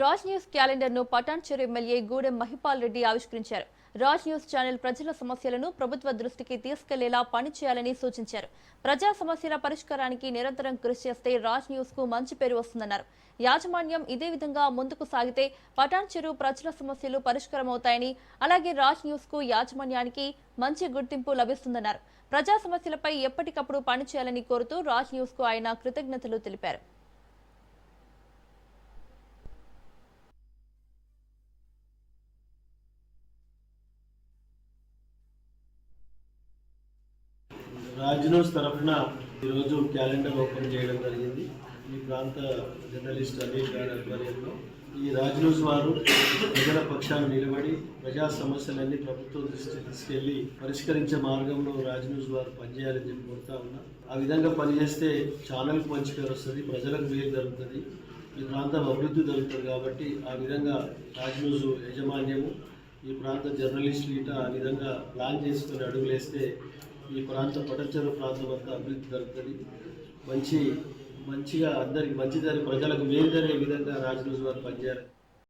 Raj news క్యాలెండర్ను Patancheru MLA Gudem Mahipal Reddy ఆవిష్కరించారు. Raj news channel ప్రజల సమస్యలను ప్రభుత్వ దృష్టికి తీసుకెళ్ళేలా పనిచేయాలని సూచించారు. ప్రజా సమస్యల పరిష్కారానికి నిరంతరం కృషి చేస్తే రాజ్ న్యూస్కు మంచి పేరు వస్తుందన్నారు. యాజమాన్యం ఇదే విధంగా ముందుకు సాగితే పటాన్చెరు ప్రజల సమస్యలు పరిష్కారమవుతాయని అలాగే రాజ్ న్యూస్కు యాజమాన్యానికి మంచి గుర్తింపు లభిస్తుందన్నారు. ప్రజా సమస్యలపై ఎప్పటికప్పుడు పనిచేయాలని కోరుతూ రాజ్ న్యూస్కు ఆయన కృతజ్ఞతలు తెలిపారు. రాజ్న్యూస్ తరఫున ఈరోజు క్యాలెండర్ ఓపెన్ చేయడం జరిగింది. ఈ ప్రాంత జర్నలిస్ట్ అనిల్ గారి ఆధ్వర్యంలో ఈ రాజ్న్యూస్ వారు ప్రజల పక్షాన్ని నిలబడి ప్రజా సమస్యలన్నీ ప్రభుత్వం దృష్టి తీసుకెళ్ళి పరిష్కరించే మార్గంలో రాజ్న్యూస్ వారు పనిచేయాలని చెప్పి కోరుతా ఉన్నా. ఆ విధంగా పనిచేస్తే ఛానల్కి మంచి పేరు వస్తుంది ప్రజలకు మేలు జరుగుతుంది ఈ ప్రాంతం అభివృద్ధి జరుగుతుంది కాబట్టి ఆ విధంగా రాజ్ న్యూస్ యాజమాన్యము ఈ ప్రాంత జర్నలిస్టులు ఇట ఆ విధంగా ప్లాన్ చేసుకుని అడుగులేస్తే ఈ ప్రాంత పటచరు ప్రాంతం అంతా అభివృద్ధి జరుగుతుంది. మంచి మంచిగా అందరికి మంచి జరిగి ప్రజలకు మేలు జరిగే విధంగా రాజనూజు వారు పనిచేయాలి.